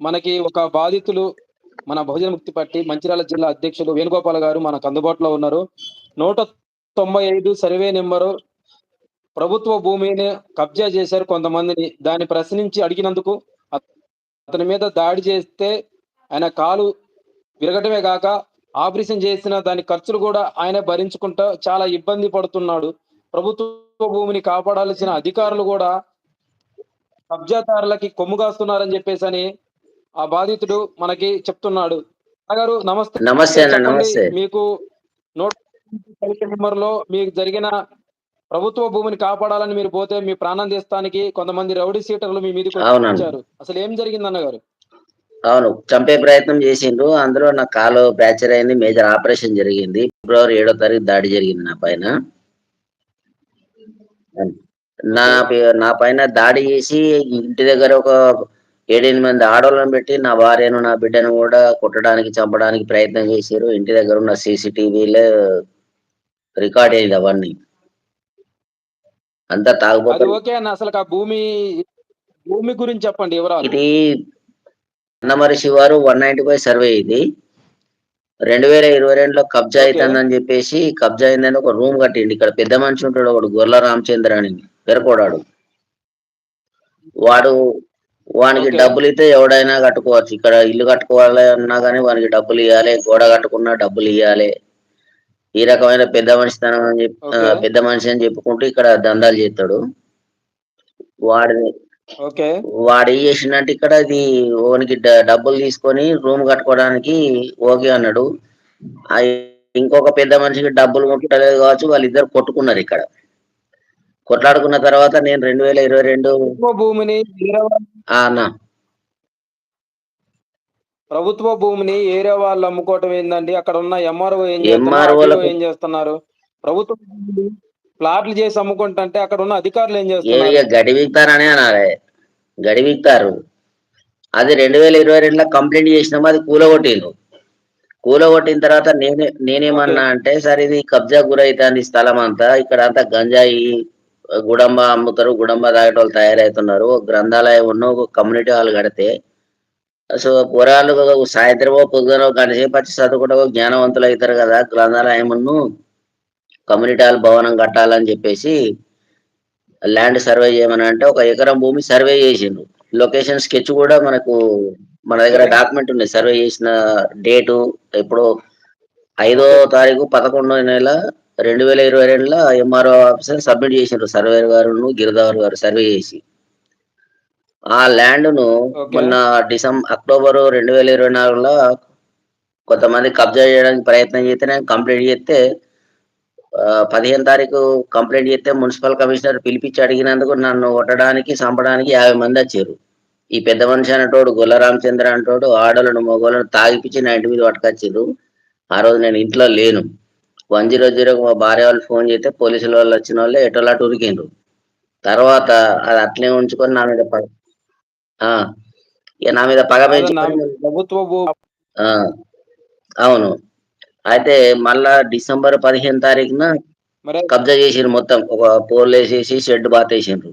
మనకి ఒక బాధితులు మన బహుజన ముక్తి పార్టీ మంచిర్యాల జిల్లా అధ్యక్షులు వేణుగోపాల్ గారు మనకు అందుబాటులో ఉన్నారు. నూట తొంభై ఐదు సర్వే నెంబరు ప్రభుత్వ భూమిని కబ్జా చేశారు కొంతమందిని. దాన్ని ప్రశ్నించి అడిగినందుకు అతని మీద దాడి చేస్తే ఆయన కాలు విరగటమే కాక ఆపరేషన్ చేసిన దాని ఖర్చులు కూడా ఆయన భరించుకుంటా చాలా ఇబ్బంది పడుతున్నాడు. ప్రభుత్వ భూమిని కాపాడాల్సిన అధికారులు కూడా కబ్జాదారులకి కొమ్ము కాస్తున్నారని చెప్పేసి అని ఆ బాధితుడు మనకి చెప్తున్నాడు. గారు నమస్తే. నమస్తే. నమస్తే. మీకు నోట్ నెంబర్లో మీకు జరిగిన ప్రభుత్వ భూమిని కాపాడాలని మీరు పోతే మీ ప్రాణం తీస్తానికి కొంతమంది రౌడీ సీటర్లు మీ మీదకి. వచ్చారు. అసలు ఏం జరిగింది అన్నగారు? అవును చంపే ప్రయత్నం చేసిండ్రు. అందులో నా కాలు ఫ్రాక్చర్ అయింది మేజర్ ఆపరేషన్ జరిగింది. ఫిబ్రవరి ఏడో తారీఖు దాడి జరిగింది నా పైన. నా నా పైన దాడి చేసి ఇంటి దగ్గర ఒక ఏడెనిమిది మంది ఆడవాళ్ళని పెట్టి నా భార్యను నా బిడ్డను కూడా కొట్టడానికి చంపడానికి ప్రయత్నం చేశారు. ఇంటి దగ్గర ఉన్న సీసీటీవీలో రికార్డ్ అయింది అవన్నీ. అంతా ఓకే అన్న అసలు ఆ భూమి భూమి గురించి చెప్పండి వివరాలు. ఇది అన్నమరి శివారు వన్ నైన్టీ ఫైవ్ సర్వే ఇది. రెండు వేల ఇరవై రెండులో కబ్జా. అవుతుందని చెప్పేసి కబ్జా అయిందని ఒక రూమ్ కట్టిండి. ఇక్కడ పెద్ద మనిషి ఉంటాడు ఒకడు గొర్ల రామచంద్ర అని పెరకోడాడు వాడు వానికి. డబ్బులు ఇస్తే ఎవడైనా కట్టుకోవచ్చు. ఇక్కడ ఇల్లు కట్టుకోవాలి అన్నా కానీ వానికి డబ్బులు ఇవ్వాలి గోడ కట్టుకున్నా డబ్బులు ఇవ్వాలి ఈ రకమైన పెద్ద మనిషితనం అని చెప్పి. పెద్ద మనిషి అని చెప్పుకుంటూ ఇక్కడ దందాలు చేస్తాడు. వాడిని ఓకే. వాడు ఏం చేసిండంటే ఇక్కడ ఇది ఓనికి డబ్బులు తీసుకొని రూమ్ కట్టుకోవడానికి ఓకే అన్నాడు. ఇంకొక పెద్ద మనిషికి డబ్బులు ముట్టలేదు కావచ్చు వాళ్ళిద్దరు కొట్టుకున్నారు ఇక్కడ. కొట్లాడుకున్న తర్వాత నేను రెండు వేల ఇరవై రెండు ప్రభుత్వ భూమిని అన్న. ప్రభుత్వ భూమిని ఏరే వాళ్ళు అమ్ముకోవటం ఏందండి? అక్కడ ఉన్న ఎంఆర్ఓ ఏం చేస్తున్నారు? ఏం చేస్తున్నారు? ప్రభుత్వ భూమిని ప్లాట్లు చేసి అమ్ముకుంటుంటే అక్కడ ఉన్న అధికారులు ఏం చేస్తున్నారు? ఇక గడివిస్తారనే అనాలి. గడివిస్తారు అది రెండు వేల ఇరవై రెండులో కంప్లైంట్ చేసినాము అది కూలగొట్టిండు కూలగొట్టిన తర్వాత నేనే నేనేమన్నా అంటే సరే ఇది కబ్జా గురైతుంది స్థలం అంతా ఇక్కడ అంతా గంజాయి గుడంబ అమ్ముతారు గుడంబ తాగేటోళ్ళు తయారవుతున్నారు గ్రంథాలయం ఉన్న ఒక కమ్యూనిటీ హాల్ కడితే సో పురాలు సాయంత్రమో పొద్దునో గంట సేపు వచ్చి చదువుకుంటే జ్ఞానవంతులు అవుతారు కదా గ్రంథాలయమును కమ్యూనిటీ హాల్ భవనం కట్టాలని చెప్పేసి ల్యాండ్ సర్వే చేయమని అంటే ఒక ఎకరం భూమి సర్వే చేసిండ్రు లొకేషన్ స్కెచ్ కూడా మనకు మన దగ్గర డాక్యుమెంట్ ఉంది. సర్వే చేసిన డేటు ఎప్పుడో ఐదో తారీఖు పదకొండో నెల రెండు వేల ఇరవై రెండులో ఎంఆర్ఓ ఆఫీసర్ సబ్మిట్ చేసిండ్రు. సర్వేర్ గారు గిరిదావర్ గారు సర్వే చేసి. ఆ ల్యాండ్ను Okay. మొన్న డిసెంబర్ అక్టోబర్ రెండు వేల ఇరవై నాలుగులో కొంతమంది కబ్జా చేయడానికి ప్రయత్నం చేస్తే నేను కంప్లైంట్ చేస్తే పదిహేను తారీఖు కంప్లైంట్ చేస్తే మున్సిపల్ కమిషనర్ పిలిపించి అడిగినందుకు నన్ను కొట్టడానికి చంపడానికి యాభై మంది వచ్చారు. ఈ పెద్ద మనిషి అనేటోడు గొల్ల రామచంద్ర అంటోడు ఆడలను మగోళ్ళను తాగిపించి నా ఇంటి మీద పట్టుకొచ్చారు ఆ రోజు నేను ఇంట్లో లేను. వన్ జీరో జీరోకి మా భార్య వాళ్ళు ఫోన్ చేస్తే పోలీసుల వాళ్ళు వచ్చిన వాళ్ళు ఎటోలా ఉరికిండ్రు తర్వాత అది అట్లే ఉంచుకొని నా మీద పగ నా మీద పగ అవును. అయితే మళ్ళా డిసెంబర్ పదిహేను తారీఖున కబ్జా చేసిర్రు మొత్తం. ఒక పోల్ వేసేసి షెడ్ బాతేసిండ్రు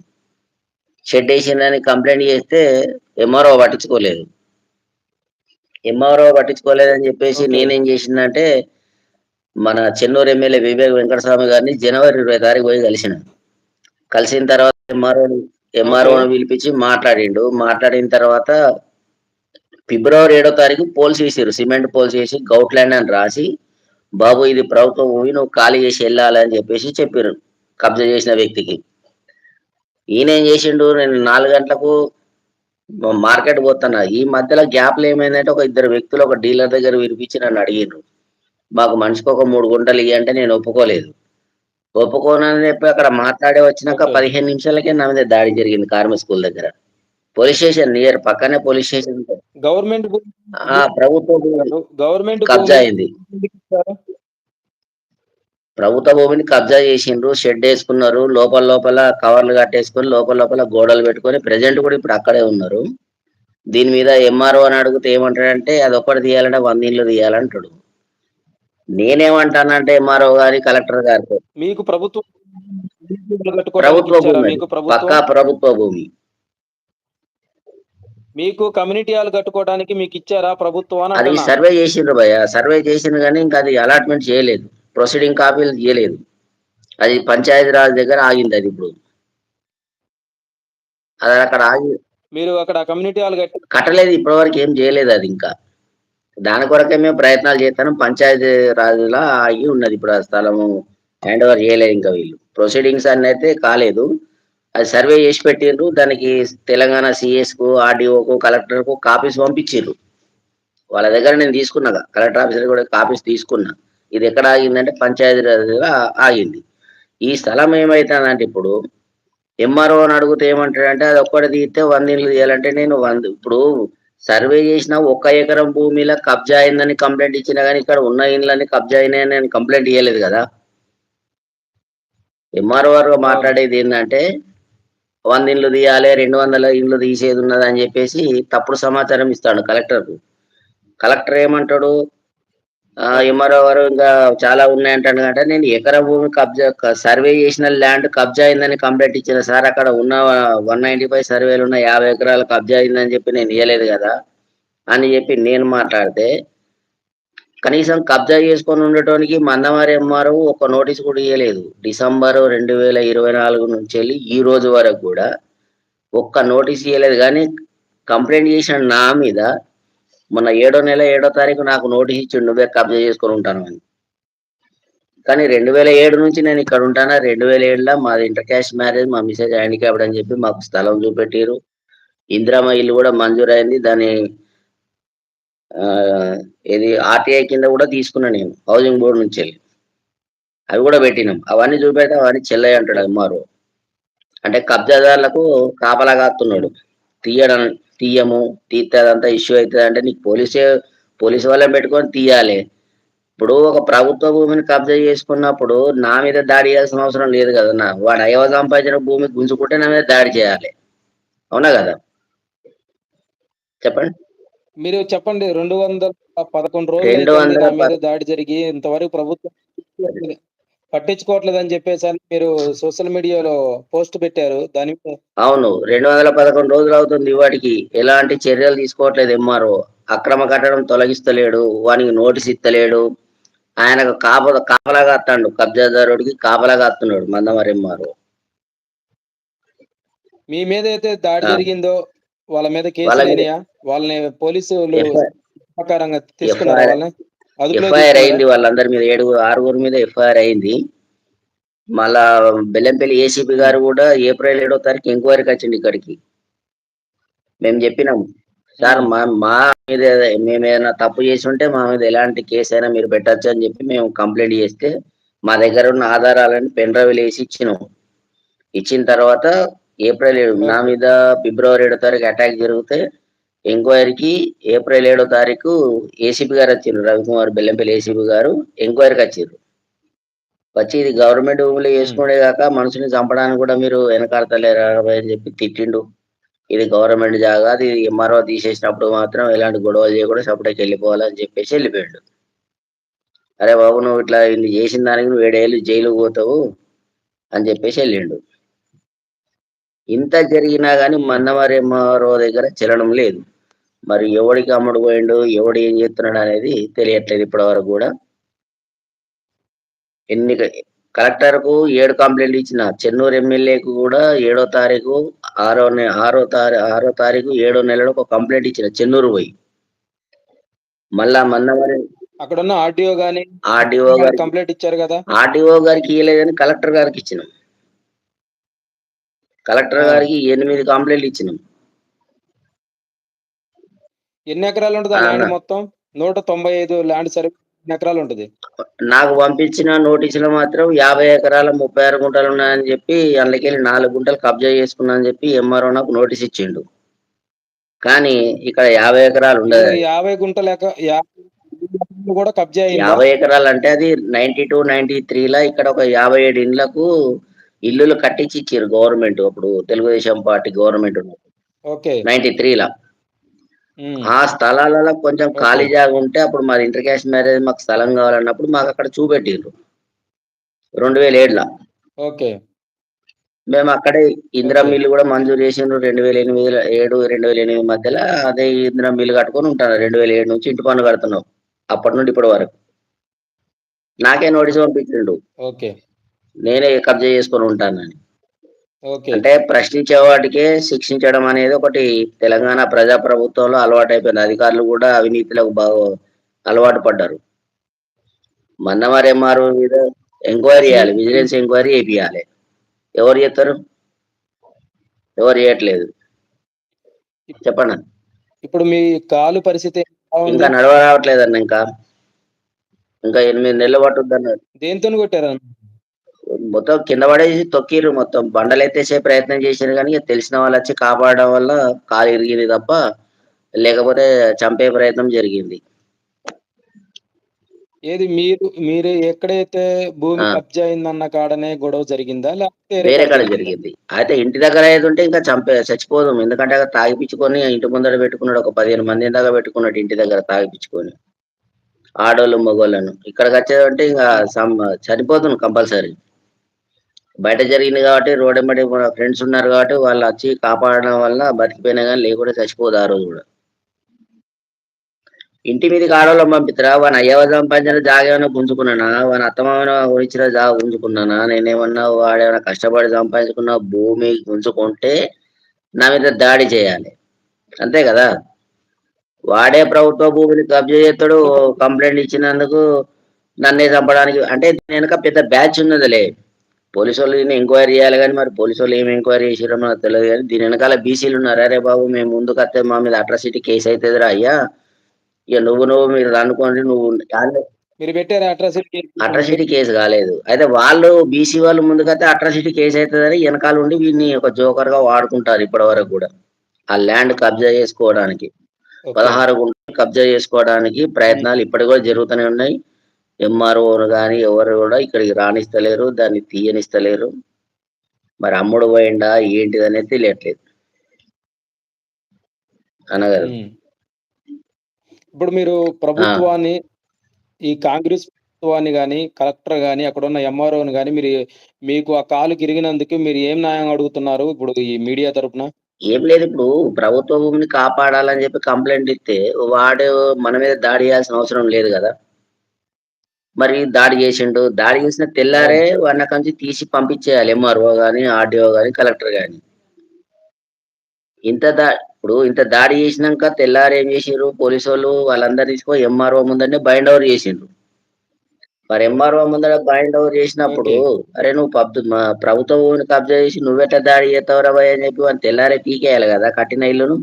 షెడ్ వేసిందని కంప్లైంట్ చేస్తే ఎంఆర్ఓ పట్టించుకోలేదు. ఎంఆర్ఓ పట్టించుకోలేదని చెప్పేసి. నేనేం చేసిందంటే మన చెన్నూరు ఎమ్మెల్యే వివేక్ వెంకటస్వామి గారిని జనవరి ఇరవై తారీఖు పోయి కలిసిన. కలిసిన తర్వాత ఎంఆర్ఓ ఎంఆర్ఓ పిలిపించి మాట్లాడిండు. మాట్లాడిన తర్వాత ఫిబ్రవరి ఏడో తారీఖు పోల్స్ వేసారు సిమెంట్ పోల్స్ వేసి గౌట్ ల్యాండ్ అని రాసి బాబు ఇది ప్రభుత్వ భూమి నువ్వు ఖాళీ చేసి వెళ్ళాలి అని చెప్పేసి చెప్పారు కబ్జా చేసిన వ్యక్తికి. ఈయన ఏం చేసిండు? నేను నాలుగు గంటలకు మార్కెట్ పోతున్నా. ఈ మధ్యలో గ్యాప్లు ఏమైందంటే ఒక ఇద్దరు వ్యక్తులు ఒక డీలర్ దగ్గర వినిపించి నన్ను అడిగిండ్రు. మాకు మనిషికి ఒక మూడు గుంటలు ఇయ్యి అంటే నేను ఒప్పుకోలేదు. ఒప్పుకోనని చెప్పి అక్కడ మాట్లాడే వచ్చినాక. పదిహేను నిమిషాలకే నా మీద దాడి జరిగింది కార్మిక స్కూల్ దగ్గర. పోలీస్ స్టేషన్ నియర్ పక్కనే పోలీస్ స్టేషన్ గవర్నమెంట్ ప్రభుత్వ గవర్నమెంట్ కబ్జా అయింది? ప్రభుత్వ భూమిని కబ్జా చేసిండ్రు షెడ్ వేసుకున్నారు లోపల లోపల కవర్లు కట్టేసుకొని లోపల లోపల గోడలు పెట్టుకొని ప్రజెంట్ కూడా ఇప్పుడు అక్కడే ఉన్నారు. దీని మీద ఎంఆర్ఓ అని అడిగితే ఏమంటాడంటే అది ఒక్కటి తీయాలంటే వంద ఇళ్ళు తీయాలంటాడు. నేనేమంటానంటే ఎంఆర్ఓ గారి కలెక్టర్ గారితో. మీకు ప్రభుత్వం ప్రభుత్వ? భూమి. పక్కా ప్రభుత్వం భూమి. మీకు కమ్యూనిటీ హాల్ కట్టుకోవడానికి మీకు ఇచ్చారా ప్రభుత్వం అది. సర్వే చేసిండ్రు భయ్య. సర్వే చేసిండ్రు కానీ ఇంకా అది అలాట్మెంట్ చేయలేదు. ప్రొసీడింగ్ కాపీలు చేయలేదు. అది పంచాయతీ రాజ్ దగ్గర ఆగింది అది ఇప్పుడు. అది అక్కడ ఆగి మీరు అక్కడ కమ్యూనిటీ హాల్ కట్టలేదు ఇప్పటివరకు ఏం చేయలేదు అది ఇంకా. దాని కొరకే మేము ప్రయత్నాలు చేస్తాను. పంచాయతీ రాజులా ఆగి ఉన్నది ఇప్పుడు ఆ స్థలము. హ్యాండ్ ఓవర్ చేయలేదు ఇంకా వీళ్ళు. ప్రొసీడింగ్స్ అన్ని అయితే కాలేదు. అది సర్వే చేసి పెట్టిండ్రు. దానికి తెలంగాణ సిఎస్కు ఆర్డీఓకు కలెక్టర్కు కాపీస్ పంపించిండ్రు. వాళ్ళ దగ్గర నేను తీసుకున్నా కలెక్టర్ ఆఫీసర్ కూడా కాపీస్ తీసుకున్నా. ఇది ఎక్కడ ఆగిందంటే పంచాయతీ రాజుగా ఆగింది. ఈ స్థలం ఏమైతుందంటే ఇప్పుడు ఎంఆర్ఓ అని అడిగితే ఏమంటాడంటే అది ఒక్కటి తీస్తే వంద ఇళ్ళు తీయాలంటే నేను వంద. ఇప్పుడు సర్వే చేసిన ఒక్క ఎకరం భూమిలో కబ్జా అయిందని కంప్లైంట్ ఇచ్చినా కానీ ఇక్కడ ఉన్న ఇండ్లని కబ్జా అయినాయని నేను కంప్లైంట్ ఇవ్వలేదు కదా. ఎంఆర్ఓ మాట్లాడేది ఏంటంటే వంద ఇండ్లు తీయాలి రెండు వందల ఇండ్లు తీసేది ఉన్నది అని చెప్పేసి తప్పుడు సమాచారం ఇస్తాడు కలెక్టర్కు. కలెక్టర్ ఏమంటాడు? మరోవారు ఇంకా చాలా ఉన్నాయంటాడు అంటే నేను ఎకరా భూమి కబ్జా సర్వే చేసిన ల్యాండ్ కబ్జా అయిందని కంప్లైంట్ ఇచ్చిన సార్ అక్కడ ఉన్న వన్ నైన్టీ ఫైవ్ సర్వేలు ఉన్న యాభై ఎకరాలు కబ్జా అయిందని చెప్పి నేను ఇవ్వలేదు కదా అని చెప్పి నేను మాట్లాడితే కనీసం కబ్జా చేసుకొని ఉండటానికి మందమారి ఎంఆర్ఓ ఒక నోటీస్ కూడా ఇవ్వలేదు డిసెంబర్ రెండు వేల ఇరవై నాలుగు నుంచి వెళ్ళి ఈ రోజు వరకు కూడా ఒక్క నోటీస్ ఇవ్వలేదు కానీ కంప్లైంట్ చేసిన నా మీద మొన్న ఏడో నెల ఏడో తారీఖు నాకు నోటీస్ ఇచ్చి నువ్వే కబ్జా చేసుకొని ఉంటాను అని. కానీ రెండు వేల ఏడు నుంచి నేను ఇక్కడ ఉంటానా? రెండు వేల ఏడులో మాది ఇంటర్ క్యాష్ మ్యారేజ్ మా మిసేజ్ హ్యాండిక్యాప్డ్ అని చెప్పి మాకు స్థలం చూపెట్టారు ఇందిరామ ఇల్లు కూడా మంజూరైంది దాని ఇది ఆర్టీఐ కింద కూడా తీసుకున్నా నేను హౌసింగ్ బోర్డు నుంచి వెళ్ళి. అవి కూడా పెట్టినాం. అవన్నీ చూపెడితే అవన్నీ చెల్లయ్య అంటాడు అమ్మారు అంటే కబ్జాదారులకు కాపలా కాస్తున్నాడు తీయడం తీయము తీస్తే అదంతా ఇష్యూ అవుతుంది అంటే నీకు పోలీసే పోలీసు వాళ్ళని పెట్టుకొని తీయాలి. ఇప్పుడు ఒక ప్రభుత్వ భూమిని కబ్జా చేసుకున్నప్పుడు నా మీద దాడి చేయాల్సిన అవసరం లేదు కదా నా. వాడు అయవ సంపాదించిన భూమి గుంజుకుంటే నా మీద దాడి చేయాలి. అవునా కదా? చెప్పండి. మీరు చెప్పండి రెండు వందల పదకొండు రోజులు దాడి జరిగి ఇంతవరకు ప్రభుత్వం పట్టించుకోవట్లేదు అని చెప్పేసి మీరు సోషల్ మీడియాలో పోస్ట్ పెట్టారు. దాని అవును రెండు వందల పదకొండు రోజులు అవుతుంది వాడికి ఎలాంటి చర్యలు తీసుకోవట్లేదు ఎంఆర్ఓ. అక్రమ కట్టడం తొలగిస్తలేడు వానికి నోటీస్ ఇస్తలేడు. ఆయనకు కాప కాపలా కాస్తాడు కబ్జాదారుడికి కాపలా కాస్తున్నాడు మందమరి ఎంఆర్ఓ. మీ మీద అయితే దాడి. జరిగిందో వాళ్ళ మీద కేసు వాళ్ళని పోలీసులు ప్రకారంగా తీసుకున్నారు వాళ్ళని? ఎఫ్ఐఆర్? అయింది వాళ్ళందరి మీద ఏడుగురు ఆరుగురు మీద ఎఫ్ఐఆర్ అయింది. మళ్ళా బెల్లంపల్లి ఏసీపీ గారు కూడా ఏప్రిల్ ఏడో తారీఖు ఎంక్వైరీకి వచ్చింది ఇక్కడికి. మేము చెప్పినాం సార్ మా మా మీద మేము ఏదైనా తప్పు చేసి ఉంటే మా మీద ఎలాంటి కేసు అయినా మీరు పెట్టచ్చు అని చెప్పి మేము కంప్లైంట్ చేస్తే మా దగ్గర ఉన్న ఆధారాలను పెన్ డ్రైవ్లు వేసి ఇచ్చినాం. ఇచ్చిన తర్వాత ఏప్రిల్ ఏడు నా మీద ఫిబ్రవరి ఏడో తారీఖు అటాక్ జరిగితే ఎంక్వైరీకి ఏప్రిల్ ఏడో తారీఖు ఏసీపీ గారు వచ్చిండ్రు. రవికుమార్ బెల్లంపల్లి ఏసీపీ గారు ఎంక్వైరీకి వచ్చిండ్రు. వచ్చి ఇది గవర్నమెంట్ భూములు వేసుకునే కాక మనుషుని చంపడానికి కూడా మీరు వెనకాడతలేరా అని చెప్పి తిట్టిండు. ఇది గవర్నమెంట్ జాగా అది ఎంఆర్ఓ తీసేసినప్పుడు మాత్రం ఎలాంటి గొడవలు చేయకుండా సపరేట్కి వెళ్ళిపోవాలని చెప్పేసి వెళ్ళిపోయాడు. అరే బాబు నువ్వు ఇట్లా ఇన్ని చేసిన దానికి నువ్వు ఏడేళ్ళు జైలుకు పోతావు అని చెప్పేసి వెళ్ళిండు. ఇంత జరిగినా కానీ మన్నవారి ఎంఆర్ఓ దగ్గర చలనం లేదు. మరి ఎవడికి అమ్ముడు పోయిండు ఎవడు ఏం చేస్తున్నాడు అనేది తెలియట్లేదు ఇప్పటి వరకు కూడా. ఎన్ని కలెక్టర్కు ఏడు కంప్లైంట్ ఇచ్చిన చెన్నూరు ఎమ్మెల్యేకు కూడా ఏడో తారీఖు ఆరో ఆరో తారీ ఆరో తారీఖు ఏడో నెలలో ఒక కంప్లైంట్ ఇచ్చిన చెన్నూరు పోయి. మళ్ళా మన్నవారి అక్కడ ఉన్న ఆర్డీఓ గానీ ఆర్డీఓ గారికి కంప్లైంట్ ఇచ్చారు కదా? ఆర్డీఓ గారికి ఇవ్వలేదని కలెక్టర్ గారికి ఇచ్చినాం. కలెక్టర్. గారికి ఎనిమిది కంప్లైంట్లు ఇచ్చినాం. ఎన్ని ఎకరాలు ఉంటుంది ల్యాండ్ మొత్తం? నూట తొంభై ఐదు ల్యాండ్ సర్వే ఎన్ని ఎకరాలు ఉంటుంది? నాకు పంపించిన నోటీసులో మాత్రం యాభై ఎకరాల ముప్పై ఆరు గుంటలు ఉన్నాయని చెప్పి అందుకెళ్ళి నాలుగు గుంటలు కబ్జా చేసుకున్నా అని చెప్పి ఎంఆర్ఓ నాకు నోటీస్ ఇచ్చిండు. కానీ ఇక్కడ యాభై ఎకరాలు ఉండదు యాభై గుంటల కూడా కబ్జా యాభై ఎకరాలు అంటే అది నైన్టీ టూ నైన్టీ త్రీలో ఇక్కడ ఒక యాభై ఏడు ఇండ్లకు ఇల్లులు కట్టించి ఇచ్చారు గవర్నమెంట్. అప్పుడు Telugu Desam party government okay. Ninety త్రీలో. ఆ స్థలాలలో కొంచెం ఖాళీ జాగా ఉంటే అప్పుడు మాది ఇంటర్ క్యాష్ మ్యారేజ్ మాకు స్థలం కావాలన్నప్పుడు మాకు అక్కడ చూపెట్టిండ్రు. రెండు వేల ఏడులో. ఓకే. మేము అక్కడే ఇందిరా. మిల్లు కూడా మంజూరు చేసిండ్రు. రెండు వేల ఎనిమిది ఏడు రెండు వేల ఎనిమిది మధ్యలో అదే ఇందిరా మిల్లు కట్టుకొని ఉంటాను. రెండు వేల ఏడు నుంచి ఇంటి పన్ను కడుతున్నాం. అప్పటి నుండి ఇప్పటి వరకు. నాకే నోటీస్ పంపించిండు. ఓకే. నేనే కబ్జా చేసుకొని ఉంటానని. అంటే ప్రశ్నించే వాటికే శిక్షించడం అనేది ఒకటి తెలంగాణ ప్రజా ప్రభుత్వంలో అలవాటు అయిపోయింది అధికారులు కూడా అవినీతిలకు బాగా అలవాటు పడ్డారు. మన్నవారు ఎంఆర్ఓ మీద ఎంక్వైరీ చేయాలి. విజిలెన్స్ ఎంక్వైరీ చేయాలి ఎవరు చేస్తారు? ఎవరు చేయట్లేదు? చెప్పండి. ఇప్పుడు మీ కాలు పరిస్థితి? ఇంకా నడవ రావట్లేదన్న ఇంకా. ఇంకా ఎనిమిది నెలలు పట్టుద్దన్నారు దేనితోని కొట్టారన్న? మొత్తం కింద పడేసి తొక్కిర్రు మొత్తం. బండలు ఎత్తేసే ప్రయత్నం చేశారు కానీ తెలిసిన వాళ్ళు వచ్చి కాపాడడం వల్ల కాలు ఇరిగింది తప్ప లేకపోతే చంపే ప్రయత్నం జరిగింది. ఏది మీరు మీరు ఎక్కడైతే భూమి. కబ్జా అయిందన్న కాడనే గొడవ జరిగిందా? లేకపోతే వేరే కాడ జరిగిందా? అయితే ఇంటి దగ్గర అయితే ఉంటే ఇంకా చంపే చచ్చిపోదాం. ఎందుకంటే అక్కడ తాగిపించుకొని ఇంటి ముందర పెట్టుకున్నాడు. ఒక పదిహేను మంది దాకా పెట్టుకున్నాడు ఇంటి దగ్గర తాగిపించుకొని ఆడోళ్ళు మగోళ్ళను. ఇక్కడికి వచ్చేదంటే ఇంకా చనిపోతుంది కంపల్సరీ. బయట జరిగింది కాబట్టి రోడ్ ఎంబడి ఫ్రెండ్స్ ఉన్నారు కాబట్టి వాళ్ళు వచ్చి కాపాడడం వల్ల బతికిపోయినా కానీ లేకుండా చచ్చిపోదు ఆ రోజు కూడా. ఇంటి మీదకి ఆడవాళ్ళని పంపిస్తారా వాని అయ్యవదం సంపాదించిన జాగ ఏమైనా గుంజుకున్నానా వాని అత్తమైన ఇచ్చిన జాగ గుంజుకున్నానా నేనేమన్నా వాడేమైనా కష్టపడి సంపాదించుకున్న భూమి గుంజుకుంటే నా మీద దాడి చేయాలి. అంతే కదా? వాడే ప్రభుత్వ భూమిని కబ్జా చేస్తాడు కంప్లైంట్ ఇచ్చినందుకు నన్నే చంపడానికి అంటే వెనక పెద్ద బ్యాచ్ ఉన్నదిలే. పోలీసు వాళ్ళు ఎంక్వైరీ చేయాలి కానీ మరి పోలీసు వాళ్ళు ఏం ఎంక్వైరీ చేసారో మనకు తెలియదు కానీ దీని వెనకాల బీసీలు ఉన్నారు? అరే బాబు మేము ముందుకు వస్తే మా మీద అట్రాసిటీ కేసు అవుతుందిరా అయ్యా. ఇక నువ్వు నువ్వు మీరు అనుకోండి నువ్వు మీరు పెట్టారా అట్రాసిటీ అట్రాసిటీ కేసు కాలేదు. అయితే వాళ్ళు బీసీ వాళ్ళు ముందుకైతే అట్రాసిటీ కేసు అవుతుందని వెనకాల ఉండి వీడిని ఒక జోకర్గా వాడుకుంటారు ఇప్పటి వరకు కూడా. ఆ ల్యాండ్ కబ్జా చేసుకోవడానికి. పదహారు గుంటలు కబ్జా చేసుకోవడానికి ప్రయత్నాలు ఇప్పటికి కూడా జరుగుతూనే ఉన్నాయి. ఎంఆర్ఓ కానీ ఎవరు కూడా ఇక్కడికి రాణిస్తలేరు దాన్ని తీయనిస్తలేరు. మరి అమ్ముడు పోయిందా ఏంటిది అనేది తెలియట్లేదు. అనగారు ఇప్పుడు మీరు ప్రభుత్వాన్ని ఈ కాంగ్రెస్ ప్రభుత్వాన్ని కానీ కలెక్టర్ కానీ అక్కడ ఉన్న ఎంఆర్ఓని కానీ మీరు మీకు ఆ కాలు కిరిగినందుకు మీరు ఏం న్యాయం అడుగుతున్నారు ఇప్పుడు ఈ మీడియా తరపున? ఏం లేదు ఇప్పుడు ప్రభుత్వ భూమిని కాపాడాలని చెప్పి కంప్లైంట్ ఇస్తే వాడు మన మీద దాడి చేయాల్సిన అవసరం లేదు కదా. మరి దాడి చేసిండు. దాడి చేసిన తెల్లారే వాడిని అక్కడి నుంచి తీసి పంపించేయాలి ఎంఆర్ఓ గాని ఆర్డీఓ గాని కలెక్టర్ గాని. ఇంత దా ఇప్పుడు ఇంత దాడి చేసినాక తెల్లారి ఏం చేసిండ్రు? పోలీసు వాళ్ళు వాళ్ళందరూ తీసుకొని ఎంఆర్ఓ ముందరనే బైండ్ ఓవర్ చేసిండ్రు. మరి ఎంఆర్ఓ ముందర బైండ్ ఓవర్ చేసినప్పుడు అరే నువ్వు పబ్ ప్రభుత్వ కబ్జా చేసి నువ్వెట్లా దాడి చేస్తావురా భయ్ అని చెప్పి వాళ్ళు తెల్లారే పీకేయాలి కదా కట్టిన ఇల్లును.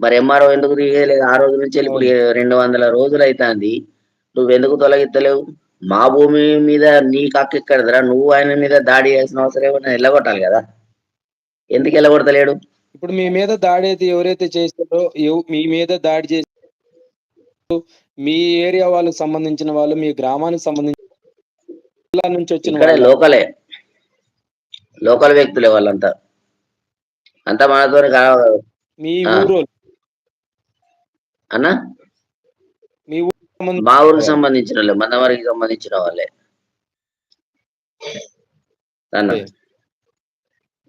మరి ఎంఆర్ఓ ఎందుకు తీయలేదు? ఆ రోజు నుంచి ఇప్పుడు రెండు వందల రోజులు అవుతుంది నువ్వెందుకు తొలగిస్తలేవు మా భూమి మీద నీకు హక్కు ఎక్కడదరా? నువ్వు ఆయన మీద దాడి చేయాల్సిన అవసరం ఏమన్నా వెళ్ళగొట్టాలి కదా. ఎందుకు వెళ్ళగొడతలేడు ఇప్పుడు మీ మీద దాడి అయితే ఎవరైతే చేస్తారో మీ మీద దాడి చేసి మీ ఏరియా వాళ్ళకి సంబంధించిన వాళ్ళు మీ గ్రామానికి సంబంధించిన నుంచి వచ్చిన లోకలే. లోకల్ వ్యక్తులే వాళ్ళంతా. అంతా మనతో మీ. ఊరు అన్న? మీ మా ఊరికి సంబంధించిన వాళ్ళే మందవారికి సంబంధించిన వాళ్ళే.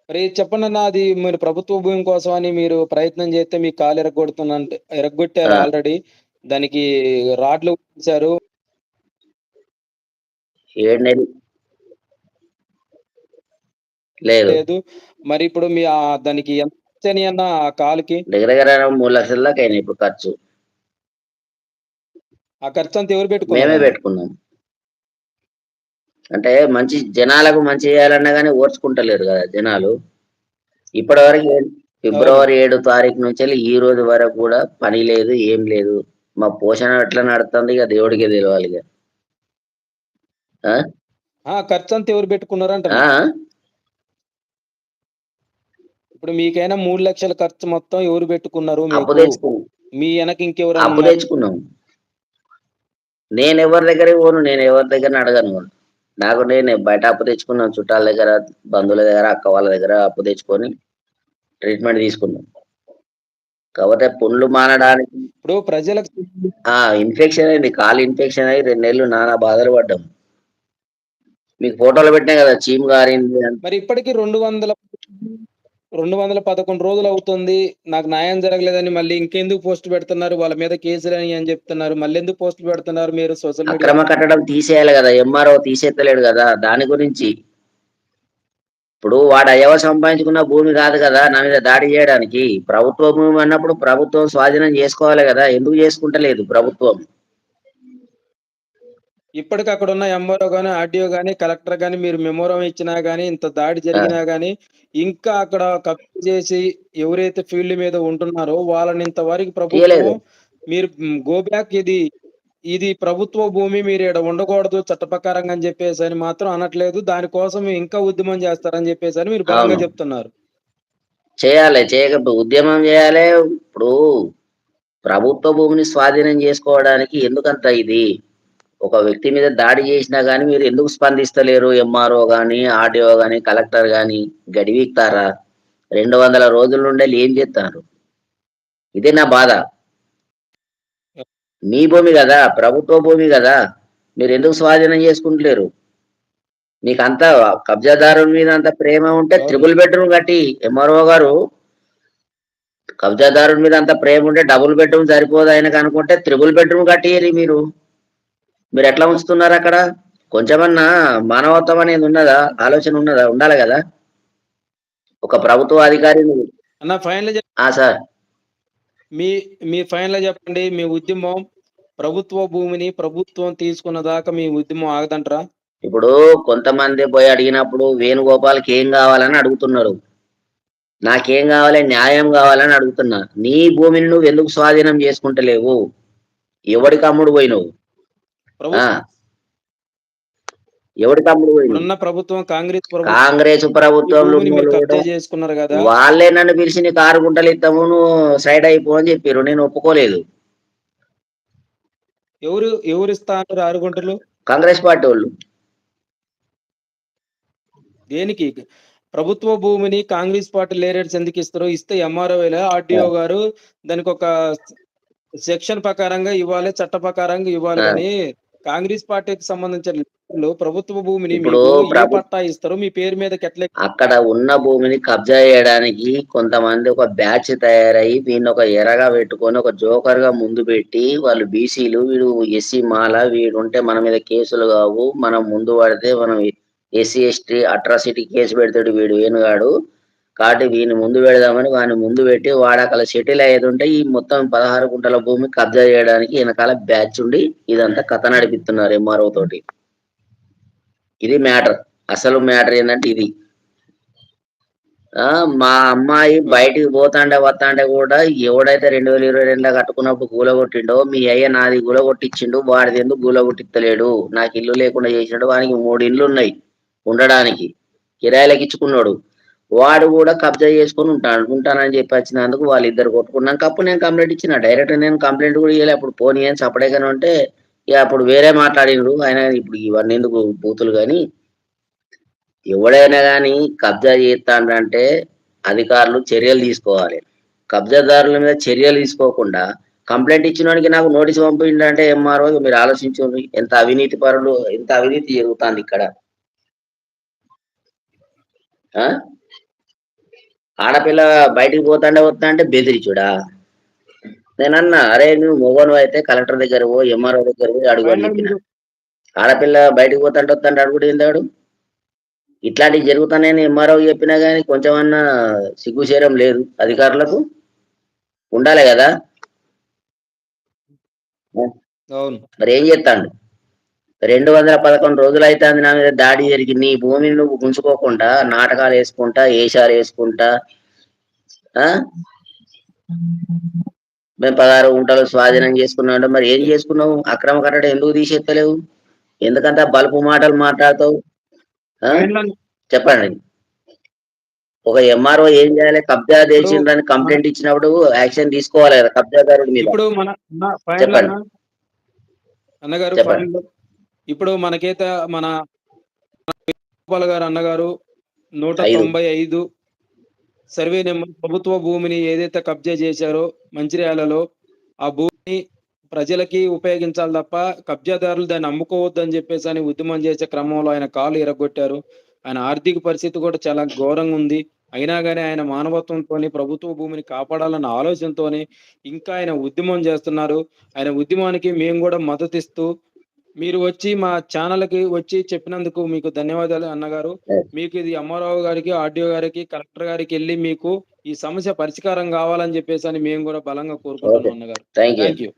మరి చెప్పండి అన్న అది మీరు ప్రభుత్వ భూమి కోసం అని మీరు ప్రయత్నం చేస్తే మీ కాలు ఎరగొడుతున్నంటే ఎరగొట్టారు. ఆల్రెడీ. దానికి రాడ్లు వేశారు. లేదు. మరి ఇప్పుడు మీ దానికి ఎంత అన్న కాలుకి? దగ్గర దగ్గర మూడు లక్షల దాకా అయినాయి ఇప్పుడు ఖర్చు. ఆ ఖర్చు అంతా ఎవరు మేమే పెట్టుకున్నారు పెట్టుకున్నాం. అంటే మంచి జనాలకు మంచి చేయాలన్నా కానీ ఓర్చుకుంటలేరు కదా జనాలు. ఇప్పటి వరకు ఫిబ్రవరి ఏడు తారీఖు నుంచి వెళ్ళి ఈ రోజు వరకు కూడా పని లేదు ఏం లేదు. మా పోషణ ఎట్లా నడుతుంది ఇక దేవుడికే తెలియాలి ఇక. ఆ? ఆ ఖర్చు అంతా ఎవరు పెట్టుకున్నారు అంట ఆ? ఇప్పుడు మీకైనా మూడు లక్షల ఖర్చు మొత్తం ఎవరు పెట్టుకున్నారు మీ వెనక ఇంకెవరు అప్పు తెచ్చుకున్నాం. నేను ఎవరి దగ్గర పోను నేను ఎవరి దగ్గర అడగను నాకు నేను బయట అప్పు తెచ్చుకున్నాను చుట్టాల దగ్గర బంధువుల దగ్గర అక్క వాళ్ళ దగ్గర అప్పు తెచ్చుకొని ట్రీట్మెంట్ తీసుకున్నాం కాకపోతే పుండ్లు మానడానికి ఇప్పుడు ప్రజలకు ఆ ఇన్ఫెక్షన్ అయింది కాలు ఇన్ఫెక్షన్ అయ్యి రెండు నెలలు నానా బాధలు పడ్డాం. మీకు ఫోటోలు పెట్టినా కదా చీమ్ గారింది. మరి ఇప్పటికి రెండు వందల రెండు వందల పదకొండు రోజులు అవుతుంది. నాకు న్యాయం జరగలేదని మళ్ళీ ఇంకెందుకు పోస్ట్ పెడుతున్నారు? వాళ్ళ మీద కేసులు అని అని చెప్తున్నారు. మళ్ళీ ఎందుకు పోస్ట్ పెడుతున్నారు మీరు సోషల్ మీడియా? కట్టడం తీసేయాలి కదా. ఎంఆర్ఓ తీసేత్తలేడు కదా దాని గురించి. ఇప్పుడు వాడు అయ్యవ సంపాదించుకున్న భూమి కాదు కదా నా మీద దాడి చేయడానికి. ప్రభుత్వ భూమి అన్నప్పుడు ప్రభుత్వం స్వాధీనం చేసుకోవాలి కదా. ఎందుకు చేసుకుంటలేదు ప్రభుత్వం? ఇప్పటికి అక్కడ ఉన్న ఎంఆర్ఓ గానీ ఆర్డీఓ గానీ కలెక్టర్ గానీ మీరు మెమోరం ఇచ్చినా గానీ ఇంత దాడి జరిగినా గానీ ఇంకా అక్కడ కబ్జా చేసి ఎవరైతే ఫీల్డ్ మీద ఉంటున్నారో వాళ్ళని ఇంతవరకు. ప్రభుత్వం మీరు గో బ్యాక్ ఇది ఇది ప్రభుత్వ భూమి మీరు ఇక్కడ ఉండకూడదు చట్ట ప్రకారంగా అని చెప్పేసి అని మాత్రం అనట్లేదు. దానికోసం ఇంకా ఉద్యమం చేస్తారని చెప్పేసి అని మీరు బలంగా అవును. చెప్తున్నారు. చేయాలి చేయక ఉద్యమం చేయాలి. ఇప్పుడు ప్రభుత్వ భూమిని స్వాధీనం చేసుకోవడానికి ఎందుకంత ఇది? ఒక వ్యక్తి మీద దాడి చేసినా కానీ మీరు ఎందుకు స్పందిస్తలేరు? ఎంఆర్ఓ కానీ ఆర్డీఓ కానీ కలెక్టర్ కానీ గడివిస్తారా రెండు వందల రోజుల నుండి ఏం చేస్తారు ఇదే నా బాధ. మీ భూమి కదా ప్రభుత్వ భూమి కదా మీరు ఎందుకు స్వాధీనం చేసుకుంటలేరు? మీకు అంత కబ్జాదారుల మీద అంత ప్రేమ ఉంటే త్రిబుల్ బెడ్రూమ్ కట్టి ఎంఆర్ఓ గారు కబ్జాదారుల మీద అంత ప్రేమ ఉంటే డబుల్ బెడ్రూమ్ సరిపోదు ఆయనకు అనుకుంటే త్రిబుల్ బెడ్రూమ్ కట్టియరి మీరు. మీరు ఎట్లా ఉంచుతున్నారు అక్కడ? కొంచెమన్నా మానవత్వం అనేది ఉన్నదా? ఆలోచన ఉన్నదా? ఉండాలి కదా? ఒక ప్రభుత్వ అధికారిని అన్న ఫైనల్ సార్. మీ మీ ఫైనల్ చెప్పండి. మీ ఉద్యమం ప్రభుత్వ భూమిని ప్రభుత్వం తీసుకున్న దాకా మీ ఉద్యమం ఆగదంటారా? ఇప్పుడు కొంతమంది పోయి అడిగినప్పుడు వేణుగోపాల్కి ఏం కావాలని అడుగుతున్నారు. నాకేం కావాలి? న్యాయం కావాలని అడుగుతున్నా. నీ భూమిని నువ్వు ఎందుకు స్వాధీనం చేసుకుంటలేవు? ఎవడికి అమ్ముడు పోయినవు? ప్రభుత్వం? పోయినవు ఇప్పుడున్న ప్రభుత్వం కాంగ్రెస్ ప్రభుత్వం. కాంగ్రెస్ కూడా చేసుకున్నారు కదా. వాళ్ళే నన్ను పిలిచి నీకు ఆరు గుంటలు ఇస్తాము నువ్వు సైడ్ అయిపో అని చెప్పారు నేను ఒప్పుకోలేదు. ఎవరు ఎవరు ఇస్తా ఆరు గుంటలు? కాంగ్రెస్ పార్టీ వాళ్ళు. దేనికి? ప్రభుత్వ భూమిని కాంగ్రెస్ పార్టీ లేరేట్స్ ఎందుకు ఇస్తారు ఇస్తే ఎంఆర్ఓ ఆర్డీఓ గారు దానికి ఒక సెక్షన్ ప్రకారంగా ఇవ్వాలి చట్ట ప్రకారంగా ఇవ్వాలి ఆ. కాంగ్రెస్ పార్టీకి సంబంధించిన ప్రభుత్వ భూమిని పట్టా ఇస్తారు మీ పేరు మీద అక్కడ ఉన్న భూమిని కబ్జా చేయడానికి కొంతమంది ఒక బ్యాచ్ తయారయ్యి వీడిని ఒక ఎరగా పెట్టుకొని ఒక జోకర్గా ముందు పెట్టి వాళ్ళు బీసీలు వీడు ఎస్సీ మాల వీడు ఉంటే మన మీద కేసులు కావు. మనం ముందు పడితే మనం ఎస్సీ ఎస్టీ అట్రాసిటీ కేసు పెడతాడు వీడు వేణుగాడు. కాబట్టి వీని ముందు పెడదామని వాని ముందు పెట్టి వాడకల సెటిల్ అయ్యేది ఉంటే ఈ మొత్తం పదహారు గుంటల భూమి కబ్జా చేయడానికి వెనకాల బ్యాచ్ ఉండి ఇదంతా కథ నడిపిస్తున్నారు ఎంఆర్ఓ తోటి. ఇది మ్యాటర్. అసలు మ్యాటర్ ఏంటంటే ఇది. ఆ మా అమ్మాయి బయటికి పోతాండే వస్తాండే కూడా ఎవడైతే రెండు వేల ఇరవై రెండులో కట్టుకున్నప్పుడు గూలగొట్టిండో మీ అయ్య నాది గూలగొట్టించిండు వాడిది ఎందుకు కూలగొట్టిత్తలేడు నాకు ఇల్లు లేకుండా చేసినాడు వానికి మూడు ఇల్లు ఉన్నాయి ఉండడానికి. కిరాయిలకు ఇచ్చుకున్నాడు వాడు కూడా కబ్జా చేసుకొని ఉంటాడు. ఉంటానని చెప్పి వచ్చినందుకు వాళ్ళిద్దరు కొట్టుకున్నాక అప్పుడు నేను కంప్లైంట్ ఇచ్చిన. డైరెక్ట్ నేను కంప్లైంట్ కూడా ఇవ్వలే అప్పుడు పోనీ అని సపడేగానే ఉంటే ఇక అప్పుడు వేరే మాట్లాడినరు ఆయన ఇప్పుడు ఇవన్నీ ఎందుకు బూతులు కానీ ఎవడైనా కానీ కబ్జా చేస్తాడంటే అధికారులు చర్యలు తీసుకోవాలి. కబ్జాదారుల మీద చర్యలు తీసుకోకుండా కంప్లైంట్ ఇచ్చినోడికి నాకు నోటీస్ పంపిండంటే ఎంఆర్ఓ మీరు? ఆలోచించండి ఎంత అవినీతి పరులు ఎంత అవినీతి జరుగుతుంది ఇక్కడ? ఆ? ఆడపిల్ల బయటికి పోతాండే వస్తా అంటే బెదిరించుడా? నేనన్నా అరే నువ్వు మొగను అయితే కలెక్టర్ దగ్గర పో ఎంఆర్ఓ దగ్గర పోయి అడుగు అని చెప్పిన. ఆడపిల్ల బయటికి పోతాంటే వస్తాంటే అడుగుడు ఏందాడు ఇట్లాంటివి జరుగుతానని ఎంఆర్ఓ చెప్పినా గానీ కొంచెమన్నా సిగ్గుచేరం లేదు అధికారులకు. ఉండాలి కదా? మరి ఏం చేస్తాడు? రెండు వందల పదకొండు రోజులు అవుతుంది నా మీద దాడి జరిగి నీ భూమిని నువ్వు గుంజుకోకుండా నాటకాలు వేసుకుంటా ఏషాలు వేసుకుంటా మేము పదహారు గుంటలు స్వాధీనం చేసుకున్నాం మరి ఏం చేసుకున్నావు? అక్రమ కట్టడం ఎందుకు తీసేస్తలేవు ఎందుకంత బలుపు మాటలు మాట్లాడతావు? చెప్పండి. ఒక ఎంఆర్ఓ ఏం చేయాలి? కబ్జా చేసిందని కంప్లైంట్ ఇచ్చినప్పుడు యాక్షన్ తీసుకోవాలి కదా కబ్జాదారుడి మీద. చెప్పండి. చెప్పండి. ఇప్పుడు మనకైతే మన గోపాల్ గారు అన్నగారు నూట. తొంభై ఐదు సర్వే నెంబర్ ప్రభుత్వ భూమిని ఏదైతే కబ్జా చేశారో మంచిర్యాలలో ఆ భూమిని ప్రజలకి ఉపయోగించాలి తప్ప కబ్జాదారులు దాన్ని అమ్ముకోవద్దు అని చెప్పేసి అని ఉద్యమం చేసే క్రమంలో ఆయన కాలు ఎరగొట్టారు. ఆయన ఆర్థిక పరిస్థితి కూడా చాలా ఘోరంగా ఉంది. అయినా కానీ ఆయన మానవత్వంతోని ప్రభుత్వ భూమిని కాపాడాలన్న ఆలోచనతోని ఇంకా ఆయన ఉద్యమం చేస్తున్నారు. ఆయన ఉద్యమానికి మేము కూడా మద్దతు ఇస్తూ మీరు వచ్చి మా ఛానల్కి వచ్చి చెప్పినందుకు మీకు ధన్యవాదాలు అన్నగారు. మీకు ఇది అమ్మారావు గారికి ఆర్డీఓ గారికి కలెక్టర్ గారికి వెళ్ళి మీకు ఈ సమస్య పరిష్కారం కావాలని చెప్పేసి అని మేము కూడా బలంగా కోరుకుంటున్నాం అన్నగారు. Thank you